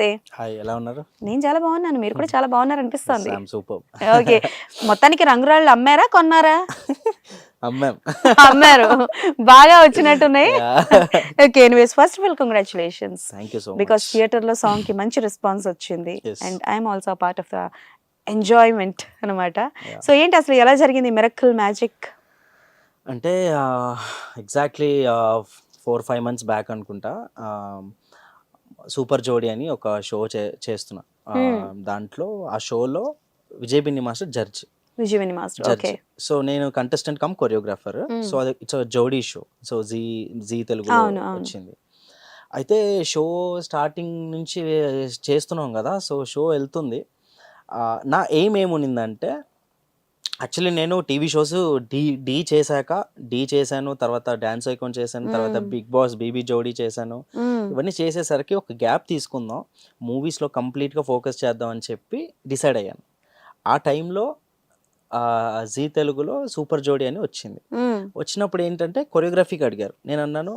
నమస్తే. హాయ్ ఎలా ఉన్నారు? నేను చాలా బాగున్నాను. మీరు కూడా చాలా బాగున్నారు అనిపిస్తుంది సూపర్. ఓకే. మొత్తానికి రంగురాళ్ళు అమ్మారా కొన్నారా? అమ్మాం. అమ్మారు. బాగా వచ్చినట్టున్నాయి. Okay anyways first of all congratulations thank you so because థియేటర్లో సాంగ్కి మంచి రెస్పాన్స్ వచ్చింది. And I'm also part of the enjoyment అనమాట. సో ఏంటి అసలు ఎలా జరిగింది మిరకల్ మ్యాజిక్ అంటే exactly four five months back అనుకుంటా. సూపర్ జోడి అని ఒక షో చే చేస్తున్నా. దాంట్లో ఆ షోలో Vijay Binni master judge. Master okay. So నేను కంటెస్టెంట్ కమ్ కొరియోగ్రాఫర్. సో అది it's Jodi show. So Zee Zee తెలుగులో. వచ్చింది. అయితే షో స్టార్టింగ్ నుంచి చేస్తున్నాం కదా సో షో వెళ్తుంది. నా ఎయిమ్ ఏమునిందంటే యాక్చువల్లీ నేను టీవీ షోస్ డీ డీ చేశాక డీ చేశాను తర్వాత డ్యాన్స్ ఐకాన్ చేశాను తర్వాత. బిగ్ బాస్ బీబీ జోడీ చేశాను. ఇవన్నీ చేసేసరికి ఒక గ్యాప్ తీసుకుందాం. మూవీస్లో కంప్లీట్గా ఫోకస్ చేద్దాం అని చెప్పి డిసైడ్ అయ్యాను. ఆ టైంలో జీ తెలుగులో సూపర్ జోడీ అని వచ్చింది. వచ్చినప్పుడు ఏంటంటే కొరియోగ్రఫీకి అడిగారు. నేను అన్నాను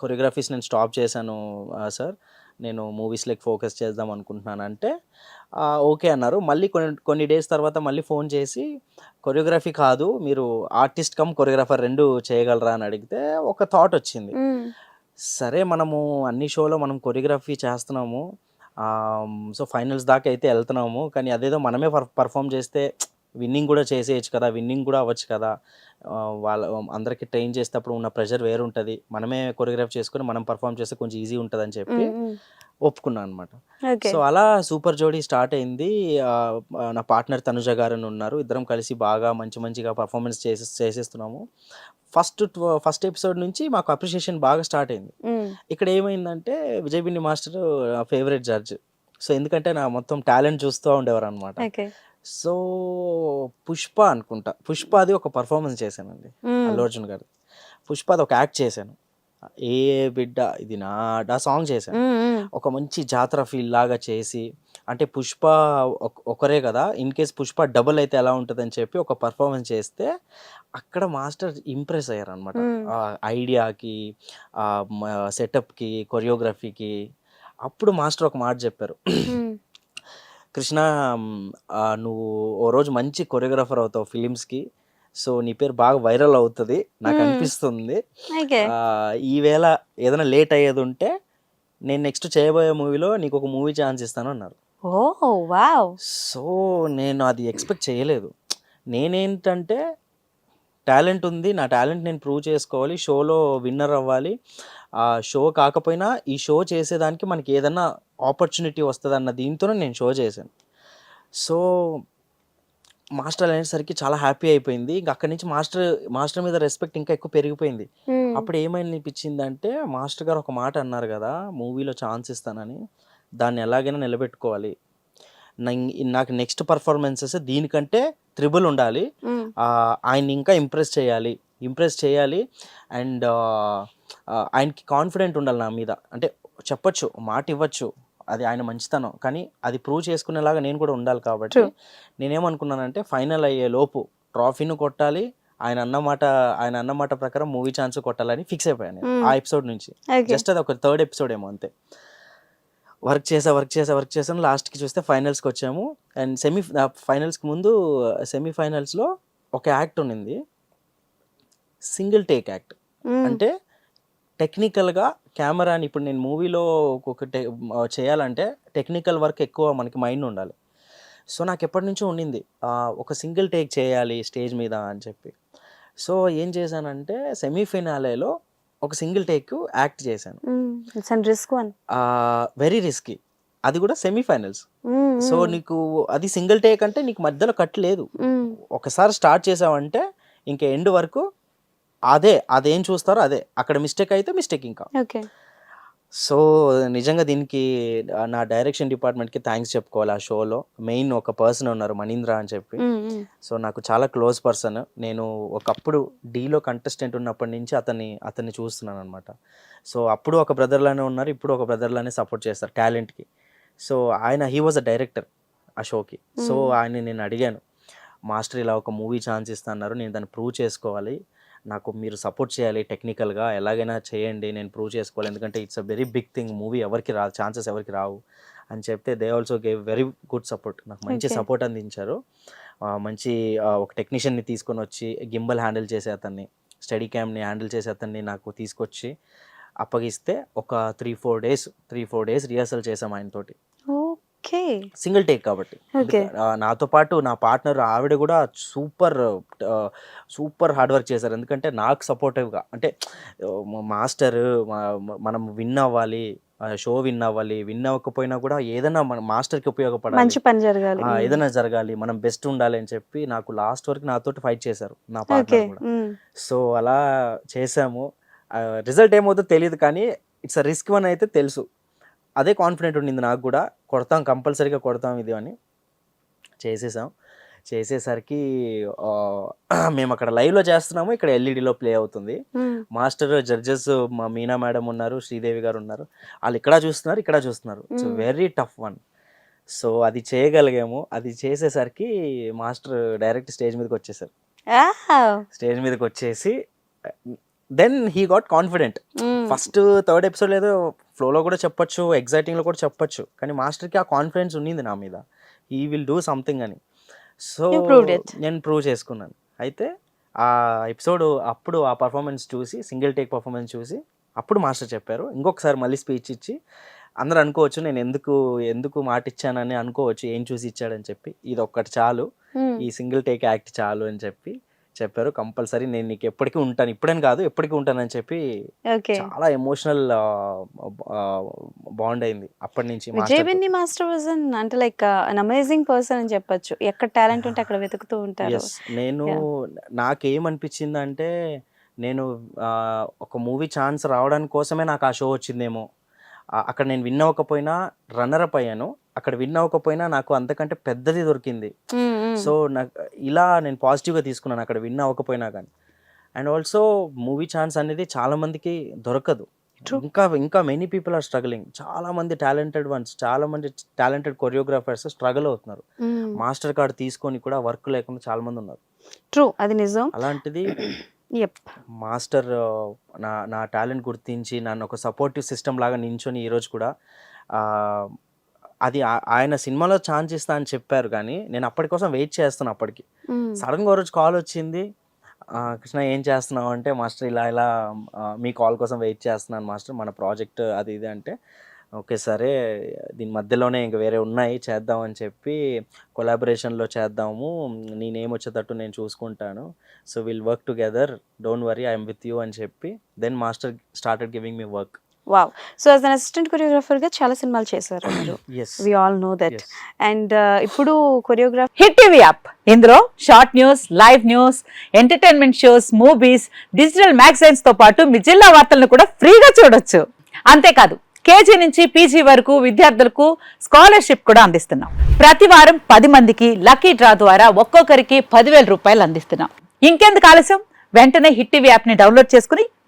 కొరియోగ్రఫీస్ నేను స్టాప్ చేశాను సార్. నేను మూవీస్లోకి ఫోకస్ చేద్దాం అనుకుంటున్నాను అంటే "ఆ, ఓకే అన్నారు. మళ్ళీ కొన్ని కొన్ని డేస్ తర్వాత మళ్ళీ ఫోన్ చేసి కొరియోగ్రఫీ కాదు మీరు ఆర్టిస్ట్ కమ్ కొరియోగ్రాఫర్ రెండు చేయగలరా? అని అడిగితే ఒక థాట్ వచ్చింది. సరే మనము అన్ని షోలో మనం కొరియోగ్రఫీ చేస్తున్నాము. సో ఫైనల్స్ దాకా అయితే వెళ్తున్నాము. కానీ అదేదో మనమే పర్ఫామ్ చేస్తే విన్నింగ్ కూడా చేసేయచ్చు కదా విన్నింగ్ కూడా అవ్వచ్చు కదా. వాళ్ళ అందరికి ట్రైన్ చేసేటప్పుడు ఉన్న ప్రెషర్ వేరు ఉంటుంది మనమే కొరియోగ్రాఫ్ చేసుకుని మనం పర్ఫామ్ చేస్తే కొంచెం ఈజీ ఉంటుంది అని చెప్పి ఒప్పుకున్నాను అనమాట సో అలా సూపర్ జోడీ స్టార్ట్ అయింది. నా పార్ట్నర్ తనుజ గారు అని ఉన్నారు. ఇద్దరం కలిసి బాగా మంచి మంచిగా పర్ఫార్మెన్స్ చేసే చేసేస్తున్నాము. ఫస్ట్ ఫస్ట్ ఎపిసోడ్ నుంచి మాకు అప్రిషియేషన్ బాగా స్టార్ట్ అయింది. ఇక్కడ ఏమైందంటే Vijay Binni master favourite judge. So ఎందుకంటే నా మొత్తం టాలెంట్ చూస్తూ ఉండేవారు అనమాట సో పుష్ప అనుకుంటా. పుష్ప అది ఒక పర్ఫార్మెన్స్ చేశానండి. అల్లు అర్జున్ గారు పుష్ప అది ఒక యాక్ట్ చేశాను. ఏ బిడ్డ ఇది నా ఆ సాంగ్ చేశాను. ఒక మంచి జాతర ఫీల్ లాగా చేసి అంటే పుష్ప ఒక- ఒకరే కదా ఇన్ కేస్ పుష్ప డబుల్ అయితే ఎలా ఉంటుందని చెప్పి ఒక పర్ఫార్మెన్స్ చేస్తే అక్కడ మాస్టర్ ఇంప్రెస్ అయ్యారు అనమాట. ఐడియాకి సెటప్కి కొరియోగ్రఫీకి అప్పుడు మాస్టర్ ఒక మాట చెప్పారు. కృష్ణ నువ్వు ఓ రోజు మంచి కొరియోగ్రాఫర్ అవుతావు ఫిలిమ్స్కి. సో నీ పేరు బాగా వైరల్ అవుతుంది. నాకు. అనిపిస్తుంది. ఈవేళ ఏదైనా లేట్ అయ్యేది ఉంటే నేను నెక్స్ట్ చేయబోయే మూవీలో నీకు ఒక మూవీ ఛాన్స్ ఇస్తాను అన్నారు. ఓ వావ్. సో నేను అది ఎక్స్పెక్ట్ చేయలేదు. నేనేంటంటే టాలెంట్ ఉంది. నా టాలెంట్ నేను ప్రూవ్ చేసుకోవాలి. షోలో విన్నర్ అవ్వాలి. ఆ షో కాకపోయినా ఈ షో చేసేదానికి మనకి ఏదన్నా ఆపర్చునిటీ వస్తుంది అన్న దీంతోనే నేను షో చేశాను. సో మాస్టర్ అనేసరికి చాలా హ్యాపీ అయిపోయింది. ఇంకా అక్కడి నుంచి మాస్టర్ మాస్టర్ మీద రెస్పెక్ట్ ఇంకా ఎక్కువ పెరిగిపోయింది. అప్పుడు ఏమనిపించింది అంటే మాస్టర్ గారు ఒక మాట అన్నారు కదా మూవీలో ఛాన్స్ ఇస్తానని. దాన్ని ఎలాగైనా నిలబెట్టుకోవాలి. నాకు నెక్స్ట్ పర్ఫార్మెన్సెస్ దీనికంటే త్రిబుల్ ఉండాలి. ఆ, ఆయన్ని ఇంకా ఇంప్రెస్ చేయాలి. ఇంప్రెస్ చేయాలి. అండ్ ఆయనకి కాన్ఫిడెంట్ ఉండాలి నా మీద. అంటే చెప్పొచ్చు మాట ఇవ్వచ్చు. అది ఆయన మంచితనం. కానీ అది ప్రూవ్ చేసుకునేలాగా నేను కూడా ఉండాలి కాబట్టి. నేనేమనుకున్నానంటే ఫైనల్ అయ్యే లోపు ట్రాఫీను కొట్టాలి. ఆయన అన్నమాట ఆయన అన్నమాట ప్రకారం మూవీ ఛాన్స్ కొట్టాలని ఫిక్స్ అయిపోయాను. ఆ ఎపిసోడ్ నుంచి. జస్ట్ అది ఒక థర్డ్ ఎపిసోడ్ ఏమో అంతే. వర్క్ చేసా వర్క్ చేసా వర్క్ చేసాను లాస్ట్కి చూస్తే ఫైనల్స్కి వచ్చాము. అండ్ సెమీ ఫైనల్స్కి ముందు సెమీఫైనల్స్లో ఒక యాక్ట్ ఉన్నింది. సింగిల్ టేక్ యాక్ట్ అంటే టెక్నికల్గా కెమెరాని ఇప్పుడు నేను మూవీలో ఒక టె చేయాలంటే టెక్నికల్ వర్క్ ఎక్కువ మనకి మైండ్ ఉండాలి. సో నాకు ఎప్పటి నుంచో ఉండింది ఒక సింగిల్ టేక్ చేయాలి స్టేజ్ మీద అని చెప్పి. సో ఏం చేశానంటే సెమీఫైనాలేలో ఒక సింగిల్ టేక్ యాక్ట్ చేశాను. Risk very risky. అది కూడా సెమీఫైనల్స్. సో నీకు అది సింగిల్ టేక్ అంటే నీకు మధ్యలో కట్ లేదు. ఒకసారి స్టార్ట్ చేసావంటే ఇంకా ఎండ్ వరకు అదే అదేం చూస్తారో అదే. అక్కడ మిస్టేక్ అయితే మిస్టేక్ ఇంకా. ఓకే. సో నిజంగా దీనికి నా డైరెక్షన్ డిపార్ట్మెంట్కి థ్యాంక్స్ చెప్పుకోవాలి ఆ షోలో. మెయిన్ ఒక పర్సన్ ఉన్నారు మనీంద్ర అని చెప్పి. సో నాకు చాలా క్లోజ్ పర్సన్. నేను ఒకప్పుడు డీలో కంటెస్టెంట్ ఉన్నప్పటి నుంచి అతన్ని అతన్ని చూస్తున్నాను అనమాట సో అప్పుడు ఒక బ్రదర్లానే ఉన్నారు ఇప్పుడు ఒక బ్రదర్లానే సపోర్ట్ చేస్తారు టాలెంట్కి. సో ఆయన హీ వాజ్ అ డైరెక్టర్ ఆ షోకి. సో. ఆయన నేను అడిగాను. మాస్టర్ ఇలా ఒక మూవీ ఛాన్స్ ఇస్తున్నారు నేను దాన్ని ప్రూవ్ చేసుకోవాలి. నాకు మీరు సపోర్ట్ చేయాలి టెక్నికల్గా ఎలాగైనా చేయండి నేను ప్రూవ్ చేసుకోవాలి. ఎందుకంటే it's a very big thing movie ఎవరికి రా ఛాన్సెస్ ఎవరికి రావు అని చెప్తే they also gave very good support. నాకు మంచి. సపోర్ట్ అందించారు. మంచి ఒక టెక్నీషియన్ని తీసుకొని వచ్చి గింబల్ హ్యాండిల్ చేసే అతన్ని స్టడీ క్యామ్ని హ్యాండిల్ చేసే అతన్ని నాకు తీసుకొచ్చి అప్పగిస్తే ఒక three four days three four days rehearsal చేసాం ఆయనతోటి. ఓకే. సింగిల్ టేక్ కాబట్టి. నాతో పాటు నా పార్ట్నర్ ఆవిడ కూడా సూపర్ సూపర్ హార్డ్ వర్క్ చేశారు. ఎందుకంటే నాకు సపోర్టివ్గా అంటే మాస్టర్ మనం విన్ అవ్వాలి షో విన్ అవ్వాలి విన్ అవ్వకపోయినా కూడా ఏదైనా మన మాస్టర్కి ఉపయోగపడాలి. మంచి పని జరగాలి. ఏదైనా జరగాలి మనం బెస్ట్ ఉండాలి అని చెప్పి నాకు లాస్ట్ వరకు నాతోటి ఫైట్ చేశారు నా పార్ట్నర్ కూడా. సో అలా చేసాము రిజల్ట్ ఏమవుతుందో తెలియదు కానీ ఇట్స్ రిస్క్ వన్ అయితే తెలుసు. అదే కాన్ఫిడెంట్ ఉండింది నాకు కూడా. కొడతాం కంపల్సరీగా కొడతాం ఇది అని చేసేసాం. చేసేసరికి మేము అక్కడ లైవ్లో చేస్తున్నాము ఇక్కడ ఎల్ఈడిలో ప్లే అవుతుంది. మాస్టర్ జడ్జెస్ మా మీనా మేడం ఉన్నారు శ్రీదేవి గారు ఉన్నారు. వాళ్ళు ఇక్కడ చూస్తున్నారు ఇక్కడ చూస్తున్నారు. It's Mm. Very tough one so అది చేయగలిగాము. అది చేసేసరికి మాస్టర్ డైరెక్ట్ స్టేజ్ మీదకి వచ్చేసారు. స్టేజ్ మీదకి వచ్చేసి then he got confident first third episode ఏదో ఫ్లోలో కూడా చెప్పొచ్చు ఎగ్జైటింగ్లో కూడా చెప్పొచ్చు కానీ మాస్టర్కి ఆ కాన్ఫిడెన్స్ ఉండింది నా మీద. హీ విల్ డూ సంథింగ్ అని. సో. నేను ప్రూవ్ చేసుకున్నాను. అయితే ఆ ఎపిసోడ్ అప్పుడు ఆ పర్ఫార్మెన్స్ చూసి సింగిల్ టేక్ పర్ఫార్మెన్స్ చూసి అప్పుడు మాస్టర్ చెప్పారు. ఇంకొకసారి మళ్ళీ స్పీచ్ ఇచ్చి అందరూ అనుకోవచ్చు నేను ఎందుకు ఎందుకు మాట ఇచ్చానని అనుకోవచ్చు ఏం చూసి ఇచ్చాడని చెప్పి ఇది ఒక్కటి చాలు. ఈ సింగిల్ టేక్ యాక్ట్ చాలు అని చెప్పి చెప్పారు. కంపల్సరీ నేను నీకు ఎప్పటికీ ఉంటాను. ఇప్పుడని కాదు ఎప్పటికీ ఉంటానని చెప్పి ఓకే. చాలా ఎమోషనల్ బాండ్ అయింది అప్పటి నుంచి విజయ్ మాస్టర్ వాజ్ అంటే లైక్ అన్ అమేజింగ్ పర్సన్ అని చెప్పొచ్చు. ఎక్కడ టాలెంట్ ఉంటే అక్కడ వెతుకుతూ ఉంటారు. నేను నాకేమనిపించింది అంటే నేను ఒక మూవీ ఛాన్స్ రావడానికి కోసమే నాకు ఆ షో వచ్చిందేమో. అక్కడ నేను విన్ అవ్వకపోయినా రన్నర్ అప్ అయ్యాను. అక్కడ విన్ అవ్వకపోయినా నాకు అంతకంటే పెద్దది దొరికింది. సో నాకు ఇలా నేను పాజిటివ్గా తీసుకున్నాను అక్కడ విన్ అవ్వకపోయినా కానీ. అండ్ ఆల్సో మూవీ ఛాన్స్ అనేది చాలా మందికి దొరకదు. ఇంకా ఇంకా మెనీ పీపుల్ ఆర్ స్ట్రగలింగ్. చాలా మంది టాలెంటెడ్ వన్స్ చాలా మంది టాలెంటెడ్ కొరియోగ్రాఫర్స్ స్ట్రగుల్ అవుతున్నారు. మాస్టర్ కార్డ్ తీసుకొని కూడా వర్క్ లేకుండా చాలా మంది ఉన్నారు. ట్రూ అది నిజం. అలాంటిది మాస్టర్ నా నా టాలెంట్ గుర్తించి నన్ను ఒక సపోర్టివ్ సిస్టమ్ లాగా నించొని ఈరోజు కూడా అది ఆయన సినిమాలో ఛాన్స్ ఇస్తా అని చెప్పారు కానీ నేను అప్పటి కోసం వెయిట్ చేస్తాను అప్పటికి. సడన్గా ఒక రోజు కాల్ వచ్చింది. కృష్ణ ఏం చేస్తున్నావు? అంటే మాస్టర్ ఇలా ఇలా మీ కాల్ కోసం వెయిట్ చేస్తున్నాను మాస్టర్. మన ప్రాజెక్ట్ అది ఇది అంటే ఓకే సరే దీని మధ్యలోనే ఇంక వేరే ఉన్నాయి చేద్దాం అని చెప్పి కొలాబరేషన్లో చేద్దాము. నీ నేమ్ వచ్చేటట్టు నేను చూసుకుంటాను. So will work together. Don't worry I'm with you అని చెప్పి then master started giving me work. Wow. So as an assistant కొరియోగ్రాఫర్గా చాలా సినిమాలు చేశారు మీరు. We all know that. And ఇప్పుడు కొరియోగ్రాఫ్ హిట్ టీవీ యాప్ ఇందులో short news live news entertainment shows movies digital మ్యాగజైన్స్తో పాటు మీ జిల్లా వార్తలను కూడా ఫ్రీగా చూడొచ్చు. అంతేకాదు కేజీ నుంచి పీజీ వరకు విద్యార్థులకు స్కాలర్షిప్ కూడా అందిస్తున్నాం. ప్రతి వారం పది మందికి లక్కీ డ్రా ద్వారా ఒక్కొక్కరికి పదివేల రూపాయలు అందిస్తున్నాం. ఇంకెందుకు ఆలస్యం? వెంటనే హిట్ టీవీ యాప్ని డౌన్లోడ్ చేసుకుని